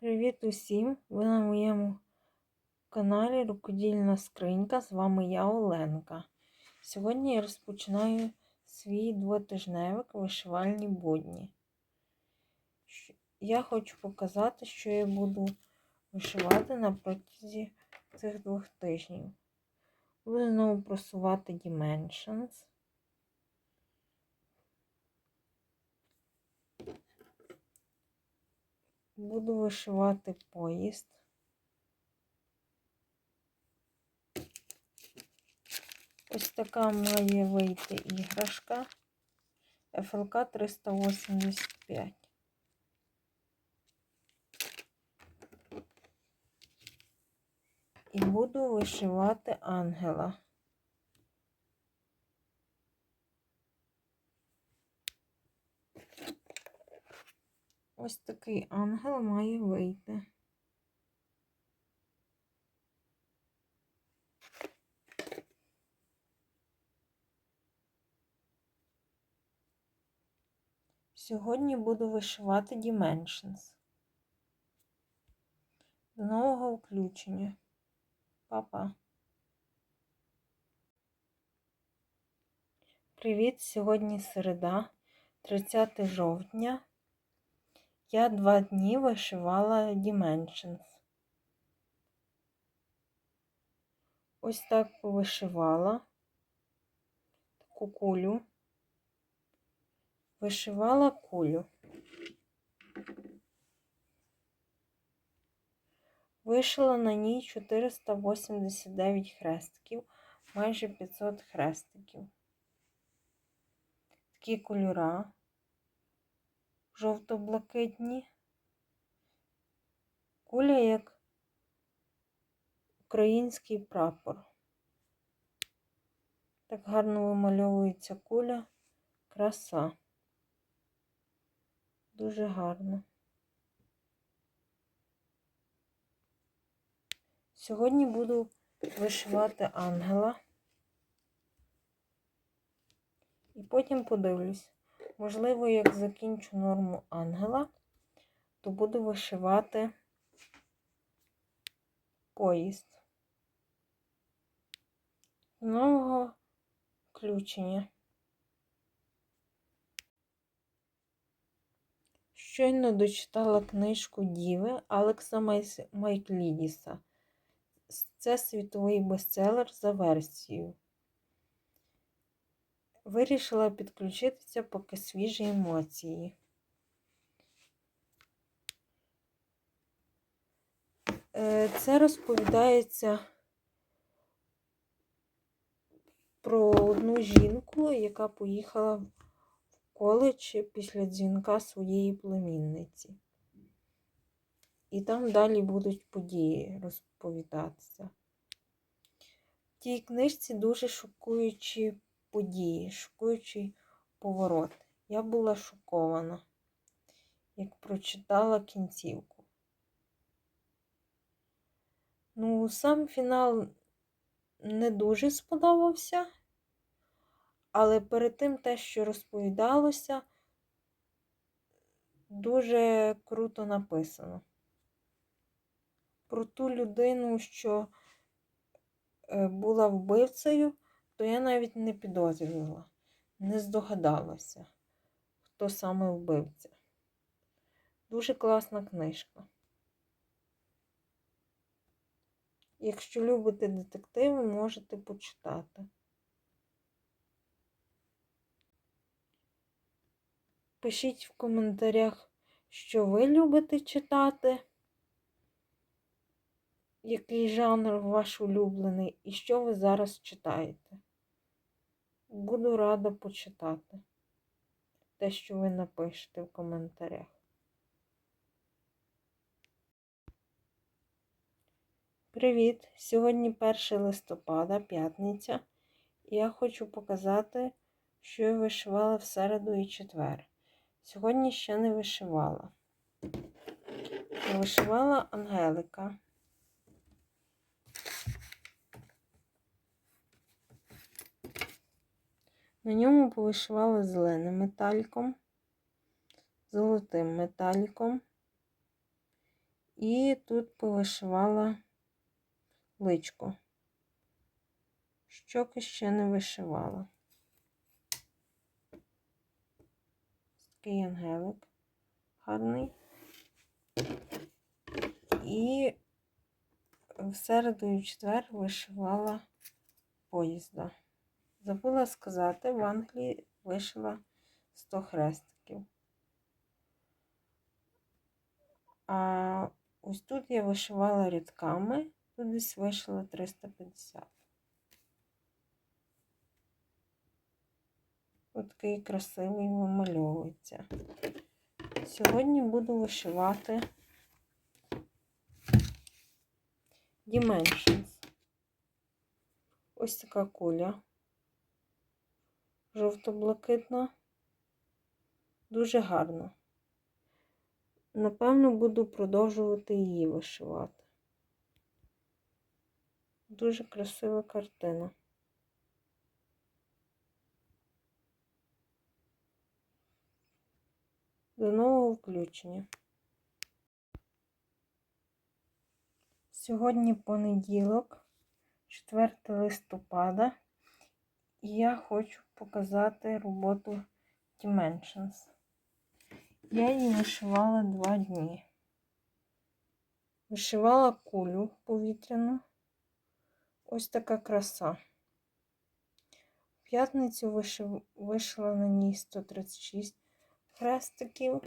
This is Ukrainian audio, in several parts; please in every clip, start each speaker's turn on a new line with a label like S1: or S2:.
S1: Привіт усім! Ви на моєму каналі Рукодільна Скринька. З вами я Оленка. Сьогодні я розпочинаю свій двотижневик вишивальні будні. Я хочу показати, що я буду вишивати на протязі цих двох тижнів. Буду знову просувати Dimensions. Буду вишивати поїзд. Ось така має вийти іграшка FLK 385. І буду вишивати ангела. Ось такий ангел має вийти. Сьогодні буду вишивати Dimensions. До нового включення. Па-па. Привіт! Сьогодні середа, 30 жовтня. Я два дні вишивала Dimensions. Ось так повишивала таку кулю. Вишивала кулю. Вишила на ній 489 хрестиків, майже 500 хрестиків. Такі кольора жовто-блакитні. Куля як український прапор. Так гарно вимальовується куля, краса. Дуже гарно. Сьогодні буду вишивати ангела. І потім подивлюсь. Можливо, як закінчу норму ангела, то буду вишивати поїзд. З нового включення. Щойно дочитала книжку Діви Алекса Майклідіса. Це світовий бестселер за версією. Вирішила підключитися, поки свіжі емоції. Це розповідається про одну жінку, яка поїхала в коледж після дзвінка своєї племінниці. І там далі будуть події розповідатися. В тій книжці дуже шокуючі події, шокуючий поворот. Я була шокована, як прочитала кінцівку. Ну, сам фінал не дуже сподобався, але перед тим те, що розповідалося, дуже круто написано. Про ту людину, що була вбивцею, то я навіть не підозрювала, не здогадалася, хто саме вбивця. Дуже класна книжка. Якщо любите детективи, можете почитати. Пишіть в коментарях, що ви любите читати, який жанр ваш улюблений і що ви зараз читаєте. Буду рада почитати те, що ви напишете в коментарях. Привіт! Сьогодні 1 листопада, п'ятниця, і я хочу показати, що я вишивала в середу і четвер. Сьогодні ще не вишивала. Вишивала Ангелика. На ньому повишивала зеленим металіком, золотим металіком І тут повишивала личко. Щоки ще не вишивала. Такий ангелик гарний. І в середу і в четвер вишивала поїзда. Забула сказати, в Англії вишила 100 хрестиків. А ось тут я вишивала рядками, тут десь вишила 350. Ось такий красивий вимальовується. Сьогодні буду вишивати Dimensions. Ось така куля. Жовто-блакитна. Дуже гарна. Напевно, буду продовжувати її вишивати. Дуже красива картина. До нового включення. Сьогодні понеділок, 4 листопада, і я хочу показати роботу Dimensions. Я її вишивала два дні. Вишивала кулю повітряну. Ось така краса. В п'ятницю вишив... вишила на ній 136 хрестиків.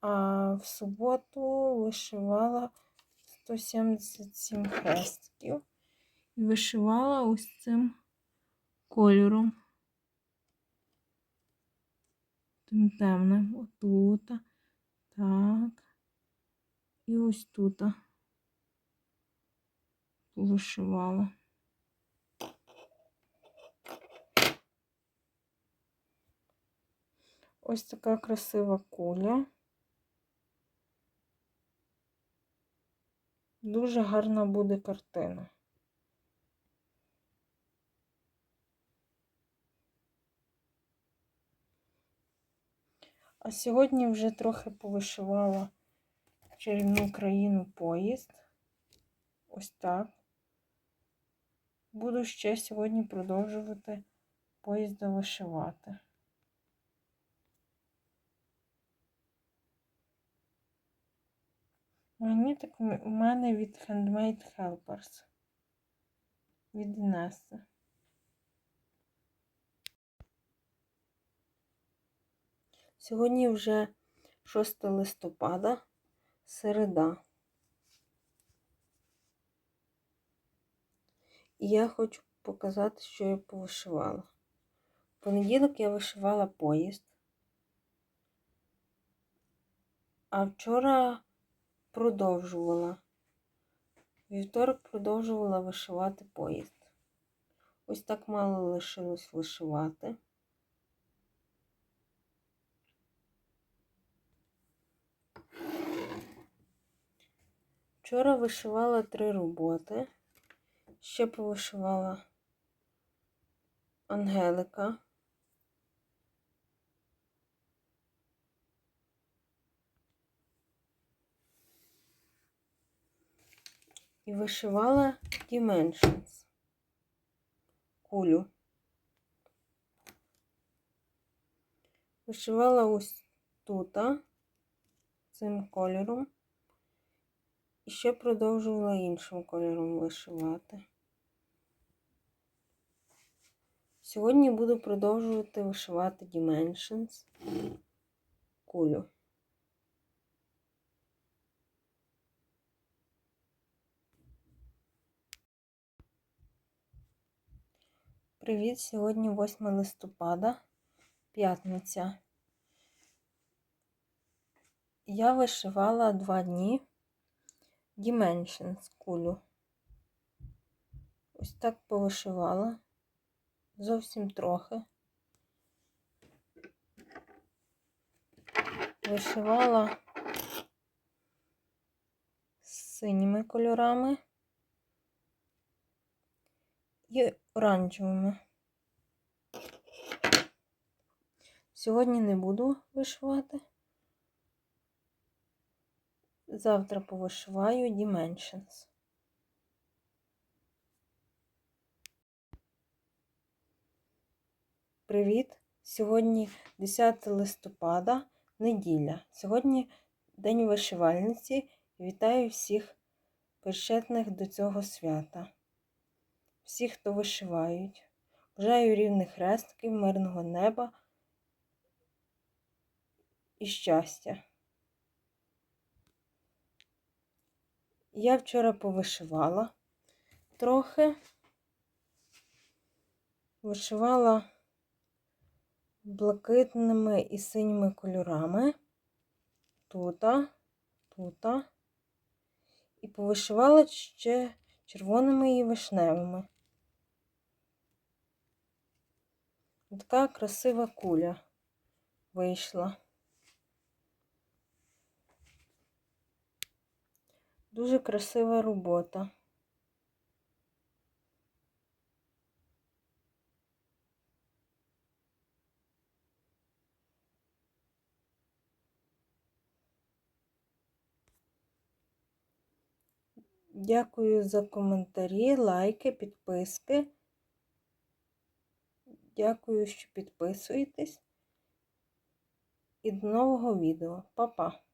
S1: А в суботу вишивала 177 хрестиків. І вишивала ось цим кольором. Тим темним. Отут. Так. І ось тут вишивала. Ось така красива куля. Дуже гарна буде картина. А сьогодні вже трохи повишивала чарівну країну поїзд. Ось так. Буду ще сьогодні продовжувати поїзда вишивати. Мені так у мене від Handmade Helpers. Від Інеси. Сьогодні вже 6 листопада, середа. І я хочу показати, що я повишивала. В понеділок я вишивала поїзд. А вчора продовжувала. Вівторок продовжувала вишивати поїзд. Ось так мало лишилось вишивати. Вчора вишивала три роботи. Ще повишивала Ангелика. І вишивала Dimensions. Кулю. Вишивала ось тут цим кольором. І ще продовжувала іншим кольором вишивати. Сьогодні буду продовжувати вишивати Dimensions кулю. Привіт! Сьогодні 8 листопада, п'ятниця. Я вишивала два дні Dimensions кулю. Ось так повишивала. Зовсім трохи. Вишивала з синіми кольорами і оранжевими. Сьогодні не буду вишивати. Завтра повишиваю Dimensions. Привіт! Сьогодні 10 листопада, неділя. Сьогодні День вишивальниці. Вітаю всіх причетних до цього свята. Всіх, хто вишивають. Бажаю рівних хрестків, мирного неба і щастя. Я вчора повишивала трохи. Вишивала блакитними і синіми кольорами. Тута, тута. І повишивала ще червоними і вишневими. Така красива куля вийшла. Дуже красива робота. Дякую за коментарі, лайки, підписки. Дякую, що підписуєтесь. І до нового відео. Па-па!